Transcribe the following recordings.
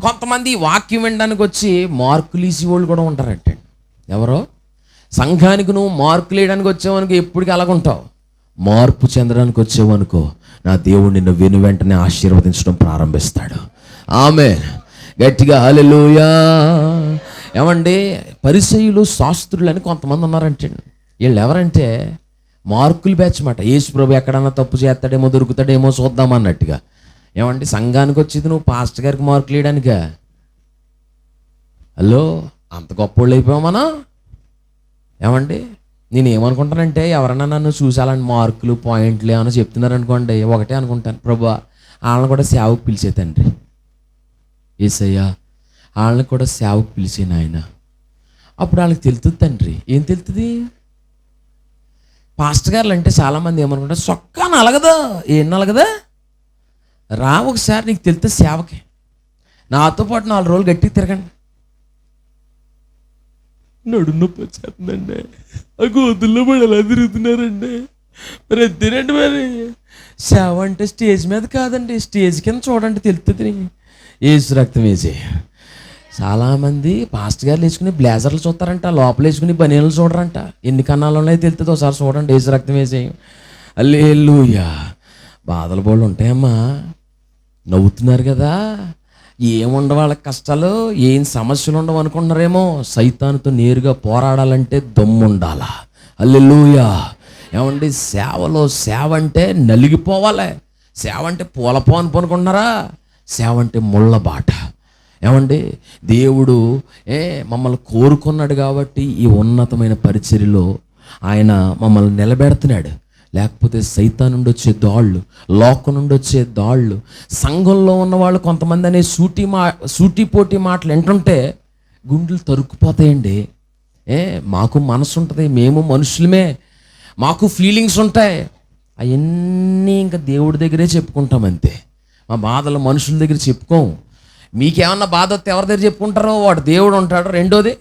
కొంతమంది వాక్యం వినడానికి వచ్చి మార్కులు ఈసి వాళ్ళు కూడా ఉంటారంటే. ఎవరో? సంఘానికి నువ్వు మార్కులు వేయడానికి వచ్చావనుకో ఎప్పటికీ అలాగుంటావు. మార్పు చెందడానికి వచ్చావనుకో నా దేవుడు నిన్ను విను వెంటనే ఆశీర్వదించడం ప్రారంభిస్తాడు. ఆమె గట్టిగా హల్లెలూయా. ఏమండి? పరిసయులు శాస్త్రులు అని కొంతమంది ఉన్నారంటే. వీళ్ళు ఎవరంటే మార్కులు బ్యాచ్ మాట. యేసు ప్రభు ఎక్కడన్నా తప్పు చేస్తాడేమో దొరుకుతాడేమో చూద్దాం ఏమండి సంఘానికి వచ్చేది నువ్వు పాస్టర్ గారికి మార్కులు వేయడానికా హలో అంత గొప్పోళ్ళు అయిపోయావు మనం? ఏమండి నేను ఏమనుకుంటానంటే ఎవరన్నా నన్ను చూసి మార్కులు పాయింట్లు ఏమైనా చెప్తున్నారు అనుకోండి ఒకటే అనుకుంటాను. ప్రభు వాళ్ళని కూడా సేవకు పిలిచే తండ్రి. ఏసయ్యా వాళ్ళని కూడా సేవకు పిలిచే నాయన. అప్పుడు వాళ్ళకి తెలుస్తుంది తండ్రి. ఏం తెలుస్తుంది పాస్టర్ గారులు అంటే చాలామంది ఏమనుకుంటారు సొక్కా నలగదా ఏం నలగదా రా ఒకసారి నీకు తెలుస్తుంది సేవకి. నాతో పాటు నాలుగు రోజులు గట్టిగా తిరగండి. నడు నొప్పి వచ్చేస్తుందండి. ఆ గోతుల్లో పడి ఎలా తిరుగుతున్నారండి? మరి అంతేనండి మరి? సేవ అంటే స్టేజ్ మీద కాదండి స్టేజ్ కింద చూడండి తెలుస్తుంది ఏసు రక్తం వేసి. చాలామంది పాస్ట్ గారు వేసుకుని బ్లేజర్లు చూస్తారంట లోపల వేసుకుని బనీలు చూడరంట. ఎన్ని కన్నాలు ఉన్నాయో తెలుస్తుంది ఒకసారి చూడండి ఏసు రక్తం వేసి. అల్లేలుయా బాధలు బోళ్ళు ఉంటాయమ్మా. నవ్వుతున్నారు కదా. ఏముండవు వాళ్ళకి కష్టాలు ఏం సమస్యలు ఉండవు అనుకుంటున్నారేమో. సైతాన్తో నేరుగా పోరాడాలంటే దమ్ముండాలా. అల్లెలుయా ఏమండి సేవలో సేవ అంటే నలిగిపోవాలి. సేవ అంటే పూలపో అనుకున్నారా సేవ అంటే ముళ్ళ బాట. ఏమండి దేవుడు ఏ మమ్మల్ని కోరుకున్నాడు కాబట్టి ఈ ఉన్నతమైన పరిచర్యలో ఆయన మమ్మల్ని నిలబెడుతున్నాడు. లేకపోతే సైతా నుండి వచ్చే దాళ్ళు లోకం నుండి వచ్చే దాళ్ళు సంఘంలో ఉన్న వాళ్ళు కొంతమంది అనే సూటి మా సూటిపోటి మాటలు వింటుంటే గుండెలు తరుక్కుపోతాయండి. ఏ మాకు మనసు ఉంటుంది మేము మనుషులమే మాకు ఫీలింగ్స్ ఉంటాయి. అవన్నీ ఇంకా దేవుడి దగ్గరే చెప్పుకుంటాం అంతే. మా బాధలు మనుషుల దగ్గర చెప్పుకోం. మీకేమన్నా బాధ వస్తే ఎవరి దగ్గర చెప్పుకుంటారో వాడు దేవుడు ఉంటాడు రెండోది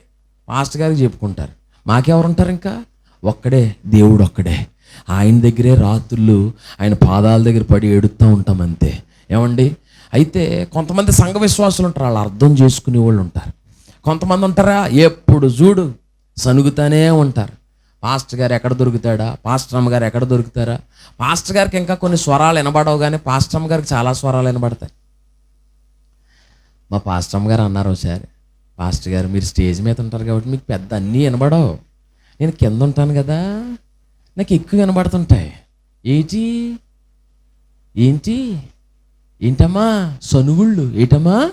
మాస్టర్ గారికి చెప్పుకుంటారు. మాకెవరుంటారు ఇంకా? ఒక్కడే దేవుడు ఒక్కడే. ఆయన దగ్గరే రాత్రులు ఆయన పాదాల దగ్గర పడి ఎడుతూ ఉంటాం అంతే. ఏమండి? అయితే కొంతమంది సంఘ విశ్వాసులు ఉంటారు వాళ్ళు అర్థం చేసుకునే వాళ్ళు ఉంటారు. కొంతమంది ఉంటారా? ఎప్పుడు చూడు సనుగుతానే ఉంటారు. పాస్టర్ గారు ఎక్కడ దొరుకుతాడా? పాస్టర్ అమ్మ గారు ఎక్కడ దొరుకుతారా? పాస్టర్ గారికి ఇంకా కొన్ని స్వరాలు వినబడవు కానీ పాస్టర్ అమ్మ గారికి చాలా స్వరాలు వినబడతాయి. మా పాస్టర్ అమ్మగారు అన్నారు ఒకసారి పాస్టర్ గారు మీరు స్టేజ్ మీద ఉంటారు కాబట్టి మీకు పెద్ద అన్నీ వినబడవు. నేను కింద ఉంటాను కదా. నాకు ఎక్కువ వినబడుతుంటాయి ఏంటి? ఏంటి? ఏంటమ్మా? సనుగుళ్ళు ఏటమ్మా?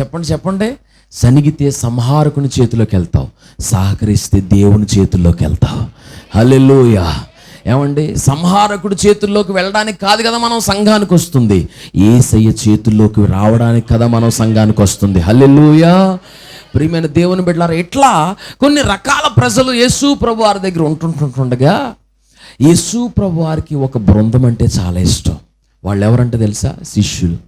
చెప్పండి చెప్పండి. సనిగితే సంహారకుని చేతిలోకి వెళ్తావు. సహకరిస్తే దేవుని చేతుల్లోకి వెళ్తావు. హల్లెలూయా. ఏమండి? సంహారకుడి చేతుల్లోకి వెళ్ళడానికి కాదు కదా మనం సంఘానికి వస్తుంది. ఏసయ్య చేతుల్లోకి రావడానికి కదా మనం సంఘానికి వస్తుంది. హలెలుయా ప్రియమైన దేవుని బిడ్డలారా ఇట్లా కొన్ని రకాల ప్రజలు యేసు ప్రభు వారి దగ్గర ఉంటుంటుండగా యేసు ప్రభు వారికి ఒక బృందం అంటే చాలా ఇష్టం. వాళ్ళు ఎవరంటే తెలుసా? శిష్యులు.